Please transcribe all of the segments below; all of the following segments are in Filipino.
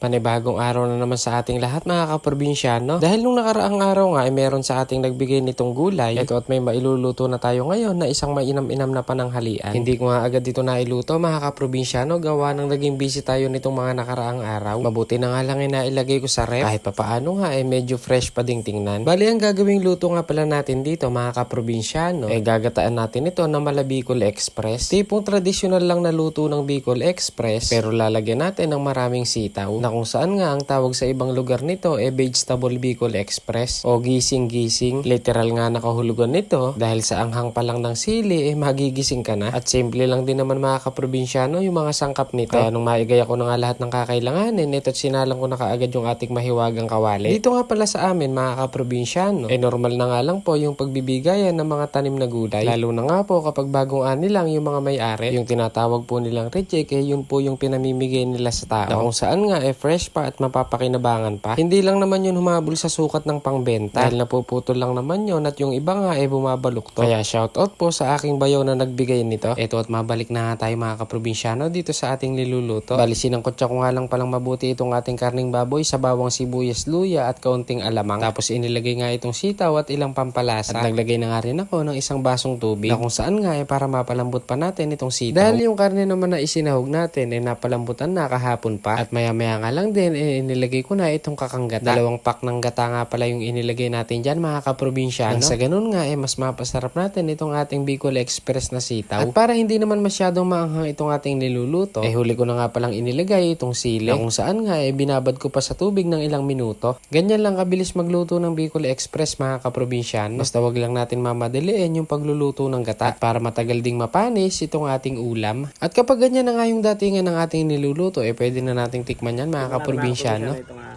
Panibagong araw na naman sa ating lahat mga kaprobinsyano. Dahil nung nakaraang araw nga ay meron sa ating nagbigay nitong gulay. Ito at may mailuluto na tayo ngayon na isang mainam-inam na pananghalian. Hindi ko nga agad dito nailuto mga kaprobinsyano gawa ng naging busy tayo nitong mga nakaraang araw. Mabuti na nga lang ay nailagay ko sa ref. Kahit papaano nga ay medyo fresh pa ding tingnan. Bali ang gagawing luto nga pala natin dito mga kaprobinsyano. Eh gagataan natin ito na Malabicol Express. Tipong tradisyonal lang na luto ng Bicol Express pero lalagyan natin ng maraming sitaw na kung saan nga ang tawag sa ibang lugar nito e Vegetable Bicol Express o gising-gising. Literal nga nakahulugan nito dahil sa anghang pa lang ng sili eh magigising ka na. At simple lang din naman mga kaprobinsyano yung mga sangkap nito. Kaya nung maigay ako na nga lahat ng kakailanganin ito't sinalang ko na kaagad yung ating mahiwagang kawali. Dito nga pala sa amin mga kaprobinsyano eh normal na nga lang po yung pagbibigayan ng mga tanim na gulay. Lalo na nga po kapag bagong ani lang yung mga may-ari. Yung tinatawag po nilang reject eh yun po yung pinamimigay nila sa tao. Na kung saan nga eh fresh pa at mapapakinabangan pa. Hindi lang naman yun humabol sa sukat ng pangbenta. Dahil napuputol lang naman yun at yung iba nga eh bumabalukto. Kaya shoutout po sa aking bayaw na nagbigay nito. Ito at mabalik na nga tayo mga kaprobinsyano dito sa ating niluluto. Bali sinangkotsa ko nga lang palang mabuti itong ating karning baboy sa bawang sibuyas luya at kaunting alamang. Tapos inilagay nga itong sitaw at ilang pampalasa. At naglagay na nga rin ako ng isang basong tubig na kung saan nga eh para mapalambot pa natin itong sitaw. Dahil yung karne naman na isinahog natin eh napalambutan na kahapon pa. At maya maya nga lang din eh inilagay ko na itong kakanggata. Dalawang pack ng gata nga pala yung inilagay natin dyan mga kaprobinsyano. Sa ganun nga eh mas mapasarap natin itong ating Bicol Express na sitaw. At para hindi naman masyadong maanghang itong ating niluluto, eh huli ko na nga palang inilagay itong sili. Na kung saan nga eh binabad ko pa sa tubig ng ilang minuto. Ganyan lang kabilis magluto ng Bicol Express mga kaprobinsyano. Basta wag lang natin mamadaliin yung pagluluto ng gata. At para matagal ding mapanis itong ating ulam. At kapag ganyan na nga yung datingan ng ating niluluto, eh pwede na nating tikman yan mga kaprobinsyano. Ito nga,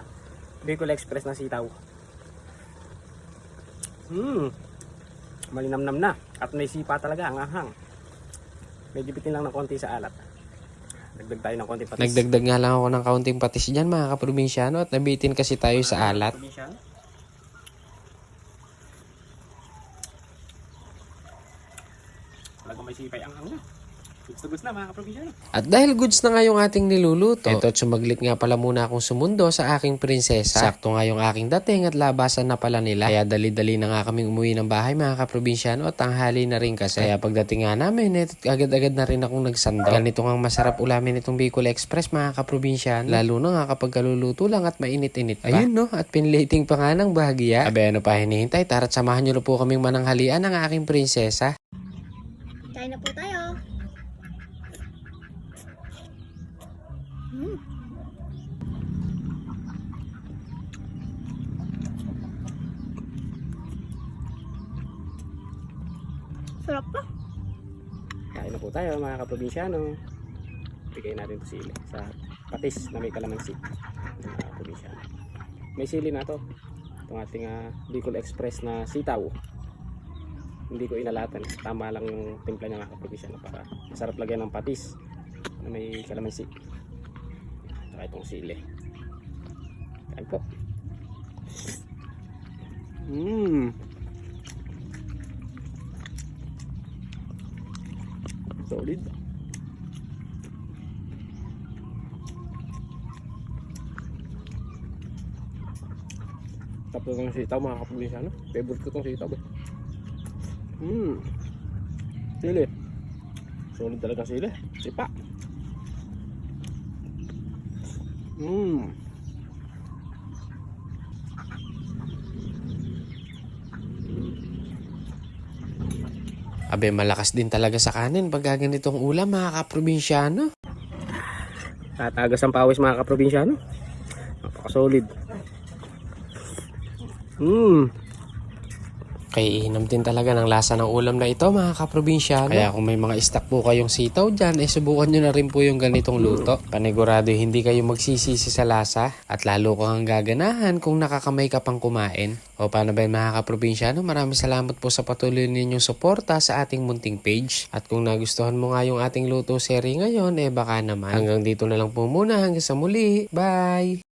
Bicol Express na sitaw. Hmm. Malinamnam na. At may sipa talaga ang ahang. Medyo bitin lang ng konti sa alat. Dagdag tayo ng konti patis. Nagdagdag nga lang ako ng kaunting patis dyan mga kaprobinsyano at nabitin kasi tayo sa alat. Probinsyan. Talagang may sipay ang ahang na. Goods na mga. At dahil goods na nga yung ating niluluto, eto at sumaglit nga pala muna akong sumundo sa aking prinsesa. Sakto nga yung aking dating at labasan na pala nila. Kaya dali-dali na nga kaming umuwi ng bahay mga kaprobinsyano at tanghali na rin kasi. Kaya pagdating nga namin, eto agad-agad na rin akong nagsando. Ganito nga masarap ulamin itong Bicol Express mga kaprobinsyano. Lalo na nga kapag kaluluto lang at mainit-init pa. Ayun no, at pinlating pa nga ng bahagya. Abe ano pa hinihintay, tara't samahan nyo na po kaming mananghalian ng aking prinsesa. Kain na po tayo. Mm. Sarap pa. Kain na po tayo mga kaprobinsyano. Bigay natin to sili sa patis na may kalamansi. Mga kaprobinsyano. May sili na to. Itong ating ah, Bicol Express na sitaw. Hindi ko inalatan. Tama lang yung timpla niya mga kaprobinsyano para masarap lagyan ng patis na may kalamansi. Itong sili. Kain po. Mmm. Solid. Tapos ng sitaw mga kaprobinsya, no? Favorite ko tong sitaw. Eh. Hmm. Sili. Solid talaga sili. Sipa. Hmm. Abe, malakas din talaga sa kanin pag ganitong ulam mga kaprobinsyano. Tatagas ang pawis mga kaprobinsya, no? Napaka-solid. Hmm. Kaya inom din talaga ng lasa ng ulam na ito mga kaprobinsyano. Kaya kung may mga stock po kayong sitaw dyan, eh subukan nyo na rin po yung ganitong luto. Panigurado hindi kayo magsisisi sa lasa at lalo ko ang gaganahan kung nakakamay ka pang kumain. O paano ba yun mga kaprobinsyano? Maraming salamat po sa patuloy ninyong suporta sa ating munting page. At kung nagustuhan mo nga yung ating luto series ngayon, eh baka naman. Hanggang dito na lang po muna. Hanggang sa muli. Bye!